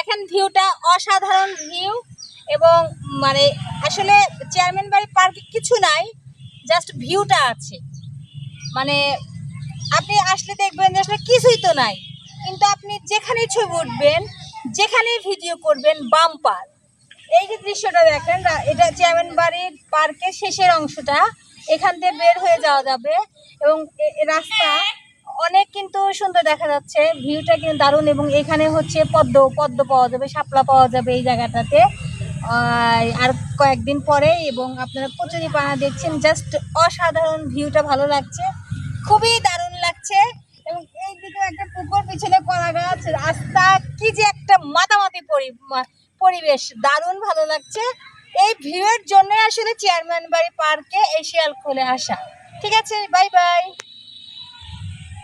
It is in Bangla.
দেখেন ভিউটা অসাধারণ ভিউ এবং মানে আসলে চেয়ারম্যান বাড়ি পার্কে কিছু নাই, জাস্ট ভিউটা আছে। মানে আপনি আসলে দেখবেন যে আসলে কিছুই তো নাই। কিন্তু আপনি যেখানেই ছবি উঠবেন, যেখানেই ভিডিও করবেন বাম্পার এই যে দৃশ্যটা দেখেন এটা চেয়ারম্যান বাড়ির পার্কের শেষের অংশটা। এখান দিয়ে বের হয়ে যাওয়া যাবে এবং রাস্তা কিন্তু সুন্দর দেখা যাচ্ছে, ভিউটা কিন্তু দারুণ এবং এখানে হচ্ছে পদ্ম পদ্ম পাওয়া যাবে, শাপলা পাওয়া যাবে এই জায়গাটাতে। আর কয়েকদিন পরে এবং আপনারা কচুরি পানা দেখছেন জাস্ট অসাধারণ ভিউটা ভালো লাগছে, খুবই দারুণ লাগছে। এবং এই দিকে একটা পুকুর, পিছনে কলা গাছ, রাস্তা, কি যে একটা মাতামাতি পরিবেশ, দারুণ ভালো লাগছে। এই ভিউয়ের জন্য আসলে চেয়ারম্যান বাড়ি পার্কে এশিয়াল খুলে আসা। ঠিক আছে, বাই বাই।